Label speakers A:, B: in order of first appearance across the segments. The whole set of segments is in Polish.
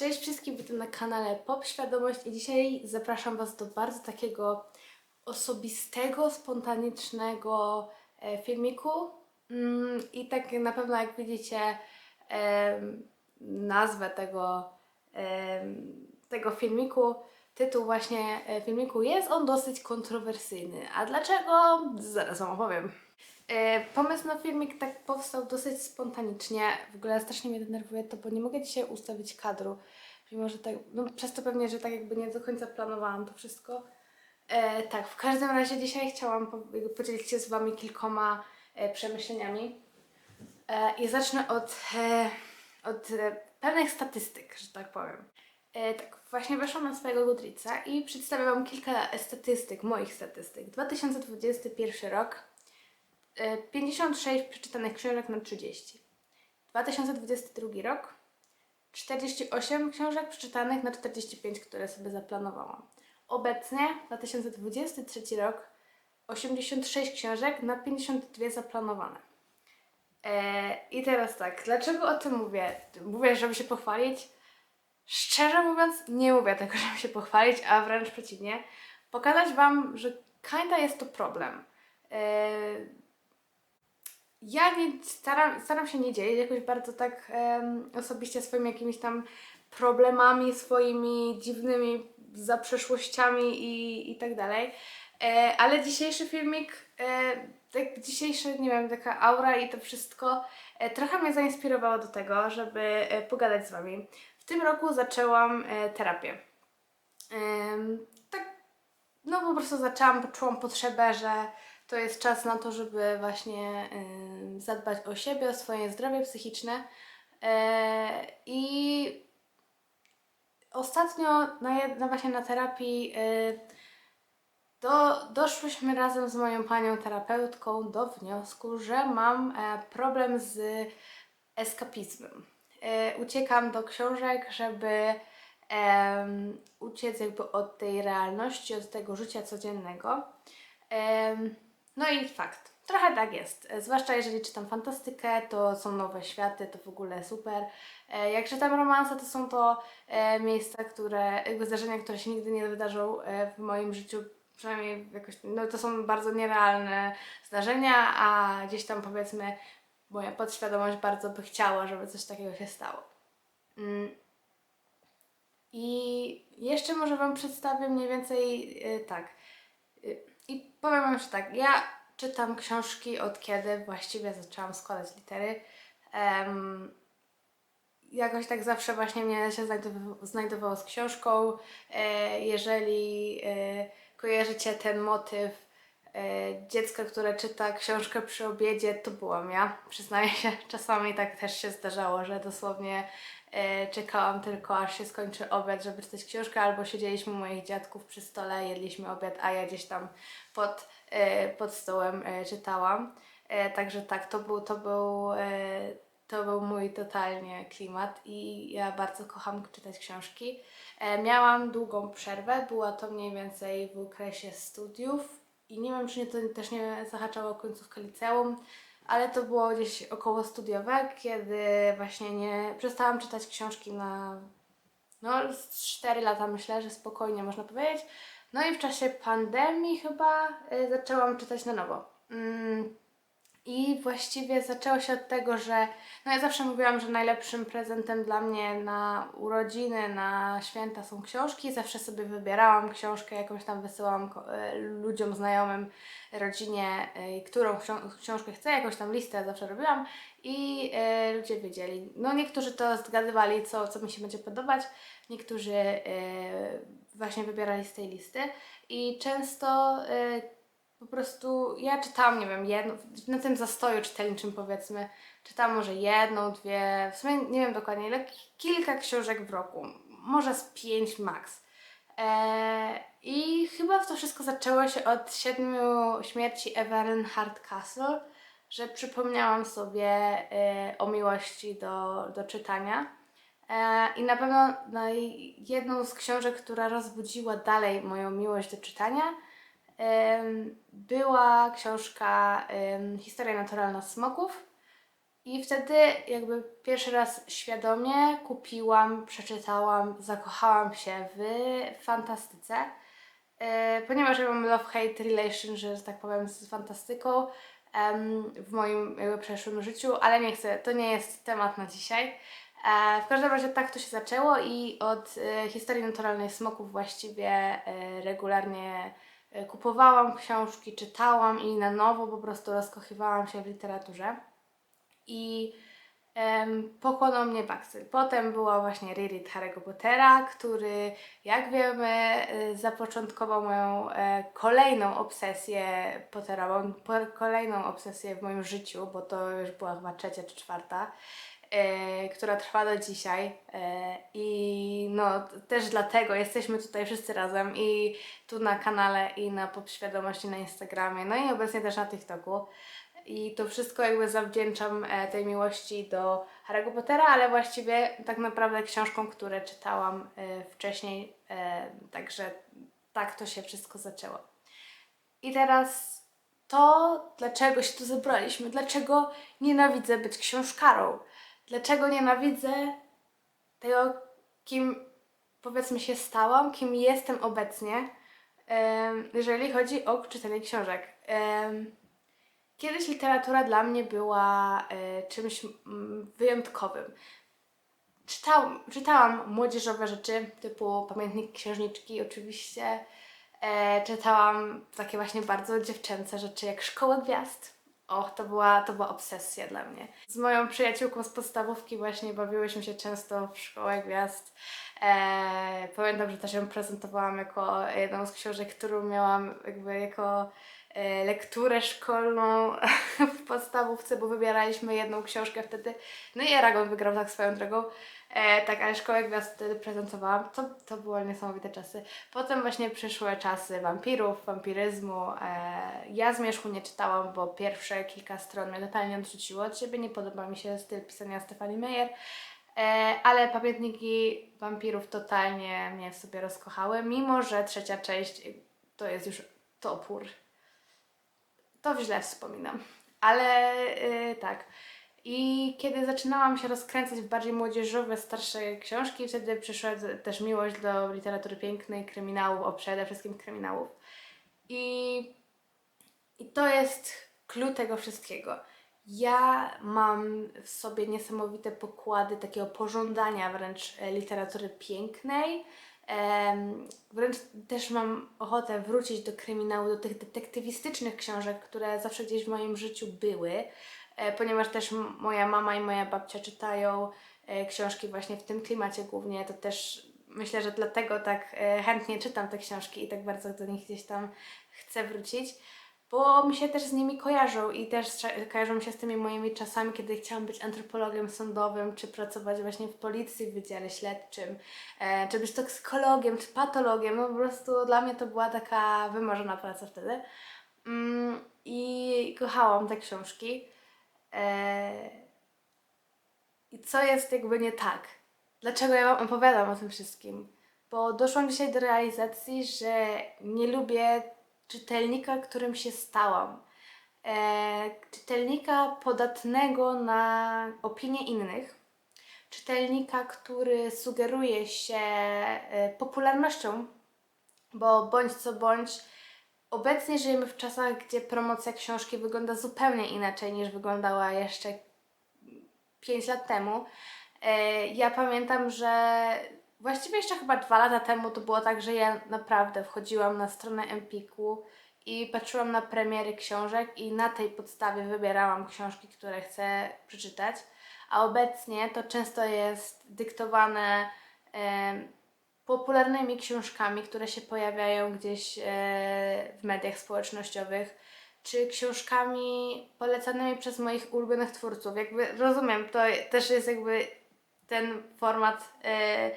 A: Cześć wszystkim, witam na kanale Pop Świadomość i dzisiaj zapraszam Was do bardzo takiego osobistego, spontanicznego e, filmiku. Mm, I tak na pewno jak widzicie nazwę tego, tego filmiku, tytuł właśnie e, filmiku jest on dosyć kontrowersyjny. A dlaczego? Zaraz Wam opowiem. E, Pomysł na filmik tak powstał dosyć spontanicznie. W ogóle strasznie mnie denerwuje to, bo nie mogę dzisiaj ustawić kadru. Mimo, że tak, no przez to pewnie, że tak jakby nie do końca planowałam to wszystko. E, tak, w każdym razie dzisiaj chciałam podzielić się z Wami kilkoma e, przemyśleniami. E, I zacznę od, e, od e, pewnych statystyk, że tak powiem. E, tak, właśnie weszłam na swojego Goodreadsa i przedstawię Wam kilka statystyk, moich statystyk. 2021 rok, 56 przeczytanych książek na 30. 2022 rok, 48 książek przeczytanych na 45, które sobie zaplanowałam. Obecnie, 2023 rok, 86 książek na 52 zaplanowane. E, I teraz tak, dlaczego o tym mówię? Mówię, żeby się pochwalić? Szczerze mówiąc, nie mówię tego, żeby się pochwalić, a wręcz przeciwnie. Pokazać Wam, że kinda jest to problem. E, ja nie staram, staram się nie dzielić jakoś bardzo tak em, osobiście swoimi jakimiś tam problemami, swoimi dziwnymi zaprzeszłościami i, i tak dalej. E, ale dzisiejszy filmik, e, tak dzisiejszy, nie wiem, taka aura i to wszystko e, trochę mnie zainspirowało do tego, żeby e, pogadać z Wami. W tym roku zaczęłam e, terapię. Em, tak no po prostu zaczęłam, poczułam potrzebę, że to jest czas na to, żeby właśnie ym, zadbać o siebie, o swoje zdrowie psychiczne. E, I ostatnio na, na właśnie na terapii y, do, doszłyśmy razem z moją panią terapeutką do wniosku, że mam e, problem z eskapizmem. E, uciekam do książek, żeby uciec jakby od tej realności, od tego życia codziennego. No i fakt, trochę tak jest. E, Zwłaszcza jeżeli czytam fantastykę, to są nowe światy, to w ogóle super. E, Jak czytam romanse, to są to e, miejsca, które, zdarzenia, które się nigdy nie wydarzą w moim życiu. Przynajmniej jakoś, no to są bardzo nierealne zdarzenia, a gdzieś tam powiedzmy moja podświadomość bardzo by chciała, żeby coś takiego się stało. Mm. I jeszcze może Wam przedstawię mniej więcej tak. I powiem Wam, że tak, ja czytam książki od kiedy właściwie zaczęłam składać litery. Em, jakoś tak zawsze właśnie mnie się znajdowało, z książką. E, jeżeli e, kojarzycie ten motyw e, dziecka, które czyta książkę przy obiedzie, to byłam ja. Przyznaję się, czasami tak też się zdarzało, że dosłownie czekałam tylko aż się skończy obiad, żeby czytać książkę, albo siedzieliśmy u moich dziadków przy stole, jedliśmy obiad, a ja gdzieś tam pod, e, pod stołem e, czytałam. E, Także tak, to był, to był, e, to był mój totalnie klimat i ja bardzo kocham czytać książki. E, Miałam długą przerwę, była to mniej więcej w okresie studiów i nie wiem, czy nie, to też nie zahaczało końcówkę liceum, ale to było gdzieś około studiowe, kiedy właśnie nie przestałam czytać książki na no, z 4 lata myślę, że spokojnie można powiedzieć. No i w czasie pandemii chyba y, zaczęłam czytać na nowo. Mm. I właściwie zaczęło się od tego, że no ja zawsze mówiłam, że najlepszym prezentem dla mnie na urodziny, na święta są książki. Zawsze sobie wybierałam książkę, jakąś tam wysyłałam ko- e, ludziom, znajomym, rodzinie, e, którą ksią- książkę chcę, jakąś tam listę zawsze robiłam i e, ludzie wiedzieli. No niektórzy to zgadywali, co, co mi się będzie podobać, niektórzy właśnie wybierali z tej listy i często po prostu ja czytałam, nie wiem, jedną, na tym zastoju czytelniczym powiedzmy, czytałam może jedną, dwie, w sumie nie wiem dokładnie ile, kilka książek w roku, może z pięć max. Eee, I chyba to wszystko zaczęło się od siedmiu śmierci Evelyn Hardcastle, że przypomniałam sobie e, o miłości do, do czytania. E, I na pewno naj- jedną z książek, która rozbudziła dalej moją miłość do czytania, była książka Historia naturalna smoków. I wtedy jakby pierwszy raz świadomie kupiłam, przeczytałam, zakochałam się w fantastyce. E, ponieważ ja mam love-hate relation, że, tak powiem, z fantastyką w moim jakby przeszłym życiu, ale nie chcę, to nie jest temat na dzisiaj. E, w każdym razie tak to się zaczęło i od e, historii naturalnej smoków właściwie regularnie kupowałam książki, czytałam i na nowo po prostu rozkochiwałam się w literaturze. I em, pochłonął mnie Baxter. Potem była właśnie reread Harry'ego Pottera, który, jak wiemy, y, zapoczątkował moją e, kolejną obsesję Potterową, po, kolejną obsesję w moim życiu, bo to już była chyba trzecia czy czwarta, e, która trwa do dzisiaj. E, I no, też dlatego jesteśmy tutaj wszyscy razem i tu na kanale, i na Podświadomości na Instagramie, no i obecnie też na TikToku. I to wszystko jakby zawdzięczam e, tej miłości do Harry'ego Pottera, ale właściwie tak naprawdę książkom, które czytałam wcześniej. Także tak to się wszystko zaczęło. I teraz to, dlaczego się tu zebraliśmy, dlaczego nienawidzę być książkarą, dlaczego nienawidzę tego, kim powiedzmy się stałam, kim jestem obecnie, jeżeli chodzi o czytanie książek. Kiedyś literatura dla mnie była e, czymś wyjątkowym. Czytałam, czytałam młodzieżowe rzeczy, typu Pamiętnik Księżniczki oczywiście. E, czytałam takie właśnie bardzo dziewczęce rzeczy, jak Szkoła Gwiazd. Och, to była, to była obsesja dla mnie. Z moją przyjaciółką z podstawówki właśnie bawiłyśmy się często w Szkołę Gwiazd. E, pamiętam, że też ją prezentowałam jako jedną z książek, którą miałam jakby jako lekturę szkolną w podstawówce, bo wybieraliśmy jedną książkę wtedy. No i Aragon wygrał tak swoją drogą. E, tak, ale Szkołę Gwiazd wtedy prezentowałam. To, to były niesamowite czasy. Potem właśnie przyszły czasy wampirów, wampiryzmu. E, ja Zmierzchu nie czytałam, bo pierwsze kilka stron mnie totalnie odrzuciło od siebie. Nie podoba mi się styl pisania Stefani Meyer. E, ale pamiętniki wampirów totalnie mnie w sobie rozkochały, mimo że trzecia część to jest już topór. To źle wspominam. Ale y, tak. I kiedy zaczynałam się rozkręcać w bardziej młodzieżowe, starsze książki, wtedy przyszła też miłość do literatury pięknej, kryminałów, o przede wszystkim kryminałów. I, I to jest clue tego wszystkiego. Ja mam w sobie niesamowite pokłady takiego pożądania wręcz literatury pięknej. Wręcz też mam ochotę wrócić do kryminału, do tych detektywistycznych książek, które zawsze gdzieś w moim życiu były, e, ponieważ też moja mama i moja babcia czytają e, książki właśnie w tym klimacie głównie, to też myślę, że dlatego tak e, chętnie czytam te książki i tak bardzo do nich gdzieś tam chcę wrócić bo mi się też z nimi kojarzą i też kojarzą mi się z tymi moimi czasami, kiedy chciałam być antropologiem sądowym, czy pracować właśnie w policji, w wydziale śledczym, e, czy być toksykologiem, czy patologiem. No po prostu dla mnie to była taka wymarzona praca wtedy. Mm, I kochałam te książki. E, I co jest jakby nie tak? Dlaczego ja Wam opowiadam o tym wszystkim? Bo doszłam dzisiaj do realizacji, że nie lubię czytelnika, którym się stałam. E, czytelnika podatnego na opinie innych. Czytelnika, który sugeruje się e, popularnością, bo bądź co bądź, obecnie żyjemy w czasach, gdzie promocja książki wygląda zupełnie inaczej niż wyglądała jeszcze 5 lat temu. E, Ja pamiętam, że właściwie jeszcze chyba dwa lata temu to było tak, że ja naprawdę wchodziłam na stronę Empiku i patrzyłam na premiery książek i na tej podstawie wybierałam książki, które chcę przeczytać. A obecnie to często jest dyktowane em, popularnymi książkami, które się pojawiają gdzieś e, w mediach społecznościowych, czy książkami polecanymi przez moich ulubionych twórców. Jakby rozumiem, to też jest jakby ten format e,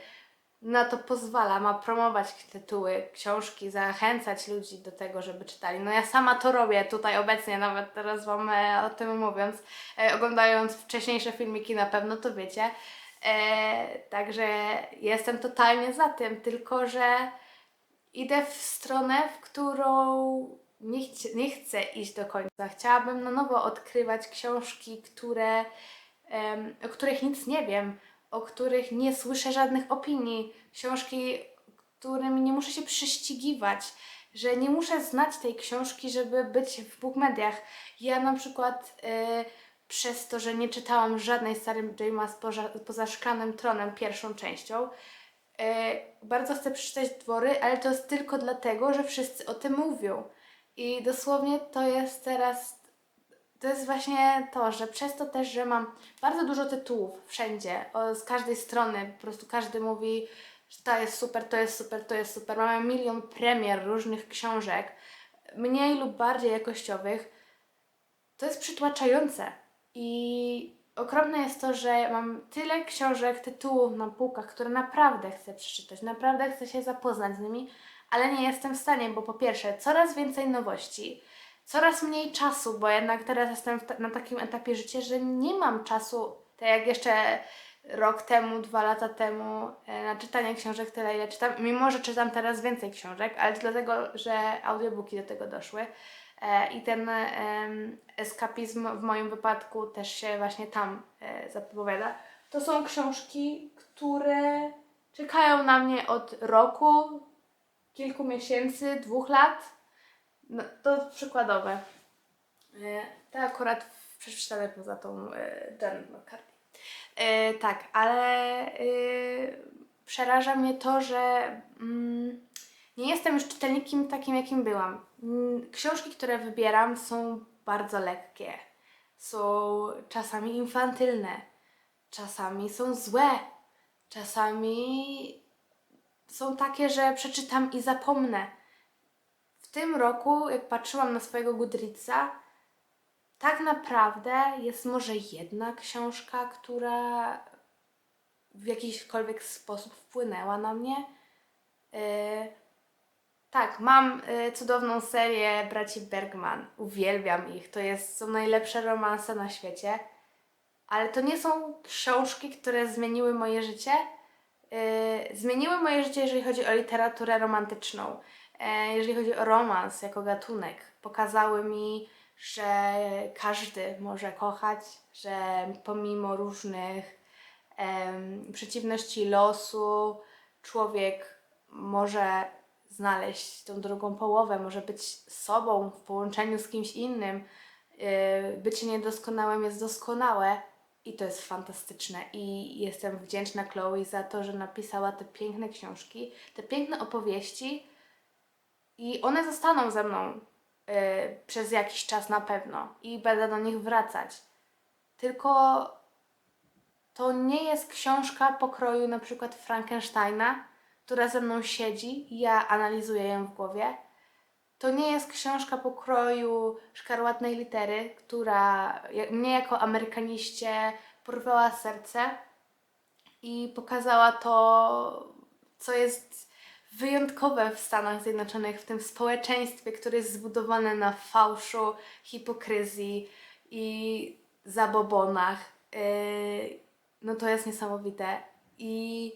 A: na to pozwala, ma promować tytuły, książki, zachęcać ludzi do tego, żeby czytali. No ja sama to robię tutaj obecnie, nawet teraz Wam e, o tym mówiąc, e, oglądając wcześniejsze filmiki na pewno to wiecie. E, także jestem totalnie za tym, tylko że idę w stronę, w którą nie, chci- nie chcę iść do końca. Chciałabym na nowo odkrywać książki, które, o których nic nie wiem, o których nie słyszę żadnych opinii. Książki, którymi nie muszę się prześcigiwać, że nie muszę znać tej książki, żeby być w book mediach. Ja na przykład e, przez to, że nie czytałam żadnej Sary Jame'a poza, poza Szklanym Tronem pierwszą częścią, e, bardzo chcę przeczytać Dwory, ale to jest tylko dlatego, że wszyscy o tym mówią. I dosłownie to jest teraz to jest właśnie to, że przez to też, że mam bardzo dużo tytułów wszędzie, z każdej strony, po prostu każdy mówi, że to jest super, to jest super, to jest super. Mamy milion premier różnych książek, mniej lub bardziej jakościowych. To jest przytłaczające. I okropne jest to, że mam tyle książek, tytułów na półkach, które naprawdę chcę przeczytać, naprawdę chcę się zapoznać z nimi, ale nie jestem w stanie, bo po pierwsze, coraz więcej nowości, coraz mniej czasu, bo jednak teraz jestem na takim etapie życia, że nie mam czasu, tak jak jeszcze rok temu, dwa lata temu, e, na czytanie książek tyle, ile czytam. Mimo, że czytam teraz więcej książek, ale to dlatego, że audiobooki do tego doszły. E, I ten eskapizm w moim wypadku też się właśnie tam e, zapowiada. To są książki, które czekają na mnie od roku, kilku miesięcy, dwóch lat. No, to przykładowe. Te akurat przeczytane poza tą e, Jen McCarthy. E, tak, ale e, przeraża mnie to, że mm, nie jestem już czytelnikiem takim, jakim byłam. Mm, Książki, które wybieram, są bardzo lekkie. Są czasami infantylne, czasami są złe, czasami są takie, że przeczytam i zapomnę. Tym roku, jak patrzyłam na swojego Goodreadsa, tak naprawdę jest może jedna książka, która w jakikolwiek sposób wpłynęła na mnie. Yy, tak, mam y, cudowną serię braci Bergman. Uwielbiam ich. To jest, są najlepsze romanse na świecie. Ale to nie są książki, które zmieniły moje życie. Y, zmieniły moje życie, jeżeli chodzi o literaturę romantyczną. E, jeżeli chodzi o romans jako gatunek. Pokazały mi, że każdy może kochać, że pomimo różnych em, przeciwności losu, człowiek może znaleźć tą drugą połowę, może być sobą w połączeniu z kimś innym. Yy, Bycie niedoskonałym jest doskonałe i to jest fantastyczne. I jestem wdzięczna Chloe za to, że napisała te piękne książki, te piękne opowieści i one zostaną ze mną yy, przez jakiś czas na pewno i będę do nich wracać. Tylko to nie jest książka pokroju na przykład Frankensteina, która ze mną siedzi i ja analizuję ją w głowie. To nie jest książka pokroju szkarłatnej litery, która mnie jako amerykaniście porwała serce i pokazała to, co jest wyjątkowe w Stanach Zjednoczonych, w tym społeczeństwie, które jest zbudowane na fałszu, hipokryzji i zabobonach. Yy, no to jest niesamowite. I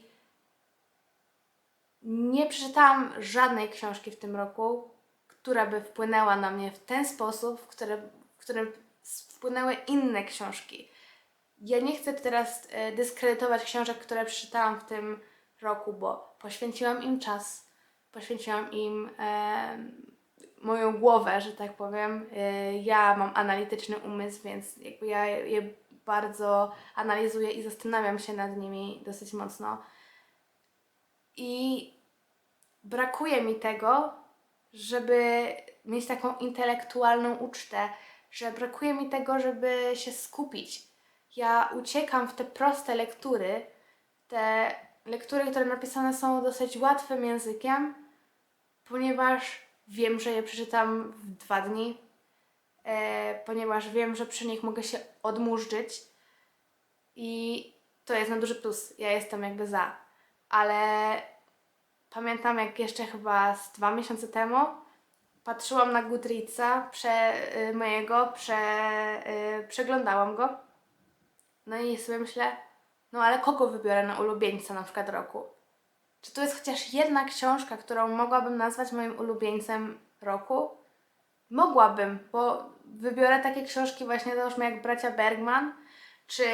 A: nie przeczytałam żadnej książki w tym roku, która by wpłynęła na mnie w ten sposób, w, w którym wpłynęły inne książki. Ja nie chcę teraz e, dyskredytować książek, które przeczytałam w tym roku, bo poświęciłam im czas, poświęciłam im e, moją głowę, że tak powiem. E, ja mam analityczny umysł, więc jakby ja je bardzo analizuję i zastanawiam się nad nimi dosyć mocno. I brakuje mi tego, żeby mieć taką intelektualną ucztę, że brakuje mi tego, żeby się skupić. Ja uciekam w te proste lektury, te lektury, które napisane są dosyć łatwym językiem, ponieważ wiem, że je przeczytam w dwa dni, e, ponieważ wiem, że przy nich mogę się odmurzyć i to jest na duży plus. Ja jestem jakby za. Ale pamiętam, jak jeszcze chyba z dwa miesiące temu patrzyłam na Goodreadsa prze, y, mojego, prze, y, przeglądałam go. No i sobie myślę, no ale kogo wybiorę na ulubieńca na przykład roku? Czy to jest chociaż jedna książka, którą mogłabym nazwać moim ulubieńcem roku? mogłabym, bo wybiorę takie książki właśnie załóżmy jak Bracia Bergman, czy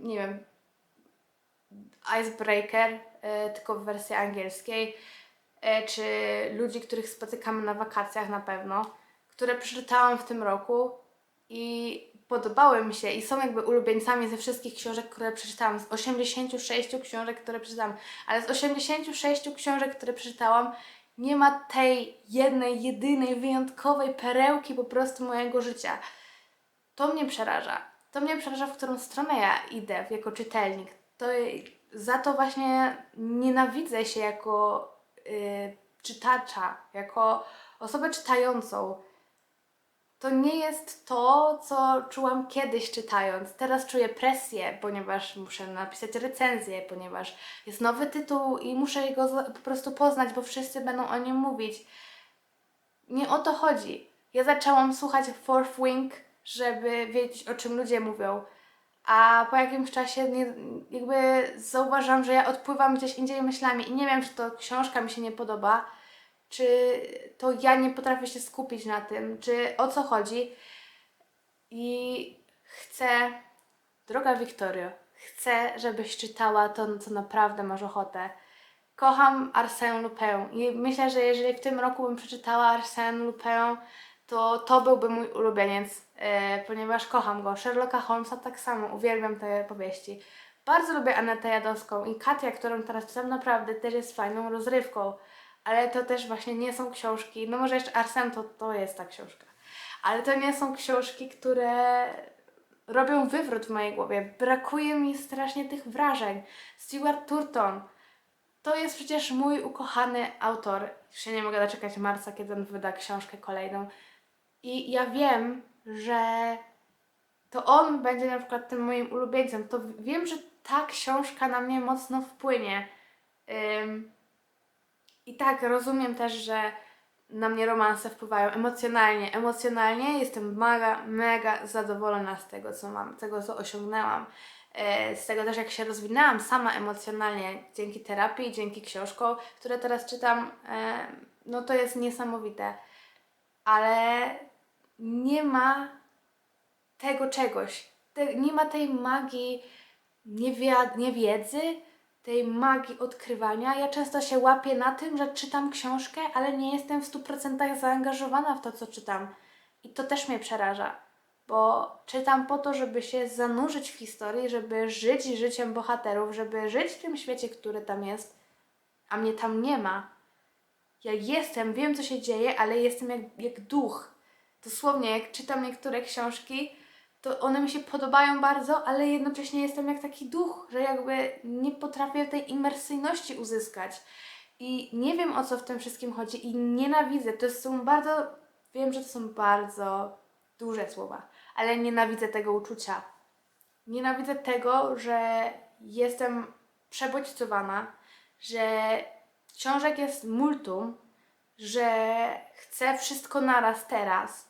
A: nie wiem, Icebreaker, e, tylko w wersji angielskiej, e, czy ludzi, których spotykamy na wakacjach na pewno, które przeczytałam w tym roku i podobały mi się i są jakby ulubieńcami ze wszystkich książek, które przeczytałam, z 86 książek, które przeczytałam, ale z 86 książek, które przeczytałam, nie ma tej jednej, jedynej, wyjątkowej perełki po prostu mojego życia. To mnie przeraża. To mnie przeraża, w którą stronę ja idę jako czytelnik. To za to właśnie nienawidzę się jako y, czytacza, jako osobę czytającą. To nie jest to, co czułam kiedyś czytając. Teraz czuję presję, ponieważ muszę napisać recenzję, ponieważ jest nowy tytuł i muszę go po prostu poznać, bo wszyscy będą o nim mówić. Nie o to chodzi. Ja zaczęłam słuchać Fourth Wing, żeby wiedzieć, o czym ludzie mówią. A po jakimś czasie nie, jakby zauważyłam, że ja odpływam gdzieś indziej myślami i nie wiem, czy to książka mi się nie podoba, czy to ja nie potrafię się skupić na tym, czy o co chodzi. I chcę, droga Wiktorio, chcę, żebyś czytała to, co naprawdę masz ochotę. Kocham Arsène Lupin i myślę, że jeżeli w tym roku bym przeczytała Arsène Lupin, to to byłby mój ulubieniec, e, ponieważ kocham go. Sherlocka Holmesa tak samo, uwielbiam te powieści. Bardzo lubię Anetę Jadowską i Katia, którą teraz czytam, naprawdę też jest fajną rozrywką. Ale to też właśnie nie są książki, no może jeszcze Arsène to, to jest ta książka. Ale to nie są książki, które robią wywrót w mojej głowie. Brakuje mi strasznie tych wrażeń. Stuart Turton, to jest przecież mój ukochany autor. Już się nie mogę doczekać marca, kiedy on wyda książkę kolejną. I ja wiem, że to on będzie na przykład tym moim ulubieńcem. To wiem, że ta książka na mnie mocno wpłynie. I tak, rozumiem też, że na mnie romanse wpływają emocjonalnie. Emocjonalnie jestem mega, mega zadowolona z tego, co mam, tego, co osiągnęłam. E, Z tego też, jak się rozwinęłam sama emocjonalnie dzięki terapii, dzięki książkom, które teraz czytam, e, no to jest niesamowite. Ale nie ma tego czegoś. Nie ma tej magii niewiedzy, tej magii odkrywania. Ja często się łapię na tym, że czytam książkę, ale nie jestem w 100% zaangażowana w to, co czytam. I to też mnie przeraża, bo czytam po to, żeby się zanurzyć w historii, żeby żyć życiem bohaterów, żeby żyć w tym świecie, który tam jest, a mnie tam nie ma. Ja jestem, wiem co się dzieje, ale jestem jak, jak duch. Dosłownie, jak czytam niektóre książki, to one mi się podobają bardzo, ale jednocześnie jestem jak taki duch, że jakby nie potrafię tej imersyjności uzyskać. I nie wiem o co w tym wszystkim chodzi i nienawidzę. To są bardzo, wiem, że to są bardzo duże słowa, ale nienawidzę tego uczucia. Nienawidzę tego, że jestem przebodźcowana, że książek jest multum, że chcę wszystko naraz teraz.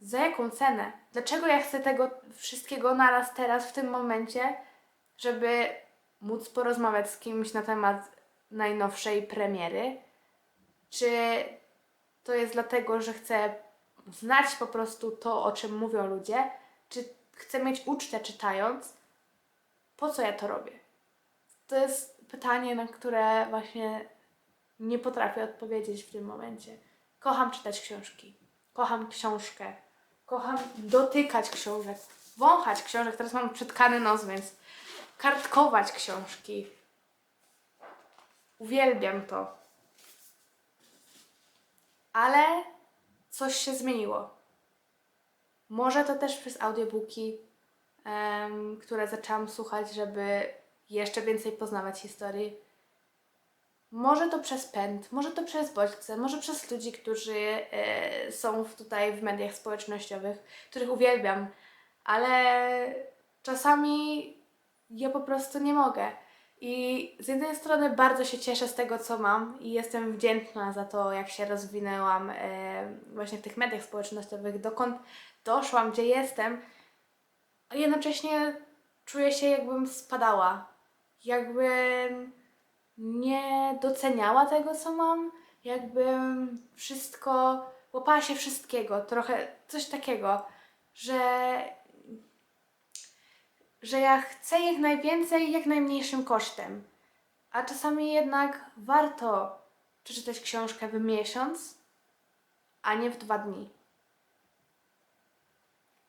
A: Za jaką cenę? Dlaczego ja chcę tego wszystkiego naraz teraz, w tym momencie, żeby móc porozmawiać z kimś na temat najnowszej premiery? Czy to jest dlatego, że chcę znać po prostu to, o czym mówią ludzie? Czy chcę mieć ucztę czytając? Po co ja to robię? To jest pytanie, na które właśnie nie potrafię odpowiedzieć w tym momencie. Kocham czytać książki. Kocham książkę. Kocham dotykać książek. Wąchać książek. Teraz mam przytkany nos, więc kartkować książki. Uwielbiam to. Ale coś się zmieniło. Może to też przez audiobooki, em, które zaczęłam słuchać, żeby jeszcze więcej poznawać historii. Może to przez pęd, może to przez bodźce, może przez ludzi, którzy e, są w- tutaj w mediach społecznościowych, których uwielbiam, ale czasami ja po prostu nie mogę. I z jednej strony bardzo się cieszę z tego, co mam i jestem wdzięczna za to, jak się rozwinęłam e, właśnie w tych mediach społecznościowych, dokąd doszłam, gdzie jestem, a jednocześnie czuję się, jakbym spadała. Jakbym nie doceniała tego, co mam, jakbym wszystko łapała się wszystkiego, trochę coś takiego, że, że ja chcę jak najwięcej, jak najmniejszym kosztem. A czasami jednak warto przeczytać książkę w miesiąc, a nie w dwa dni.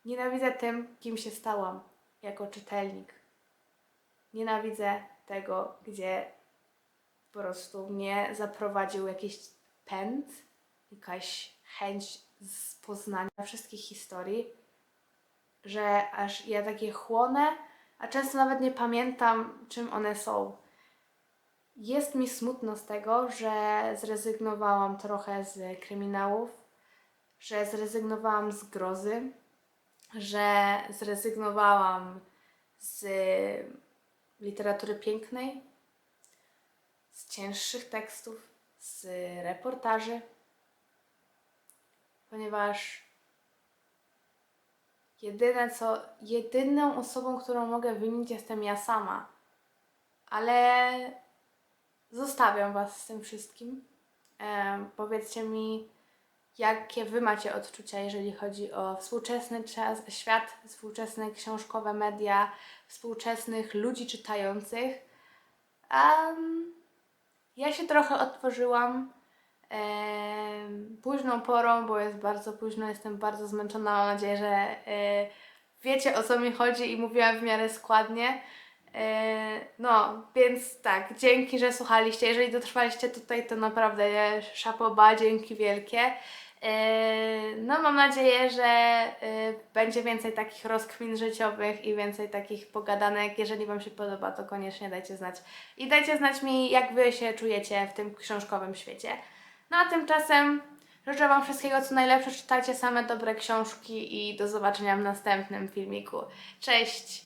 A: Nienawidzę tym, kim się stałam jako czytelnik. Nienawidzę tego, gdzie po prostu mnie zaprowadził jakiś pęd, jakaś chęć poznania wszystkich historii, że aż ja takie chłonę, a często nawet nie pamiętam, czym one są. Jest mi smutno z tego, że zrezygnowałam trochę z kryminałów, że zrezygnowałam z grozy, że zrezygnowałam z literatury pięknej, z cięższych tekstów, z reportaży, ponieważ jedyne co, jedyną osobą, którą mogę winić jestem ja sama. Ale zostawiam Was z tym wszystkim. Em, powiedzcie mi, jakie Wy macie odczucia, jeżeli chodzi o współczesny czas, świat, współczesne książkowe media, współczesnych ludzi czytających. Em, ja się trochę otworzyłam em, późną porą, bo jest bardzo późno, jestem bardzo zmęczona. Mam nadzieję, że e, wiecie o co mi chodzi i mówiłam w miarę składnie. E, No, więc tak, dzięki, że słuchaliście. Jeżeli dotrwaliście tutaj, to naprawdę szapoba, dzięki wielkie. E, No, mam nadzieję, że e, będzie więcej takich rozkmin życiowych i więcej takich pogadanek. Jeżeli Wam się podoba, to koniecznie dajcie znać. I dajcie znać mi, jak Wy się czujecie w tym książkowym świecie. No a tymczasem życzę Wam wszystkiego co najlepsze. Czytajcie same dobre książki i do zobaczenia w następnym filmiku. Cześć!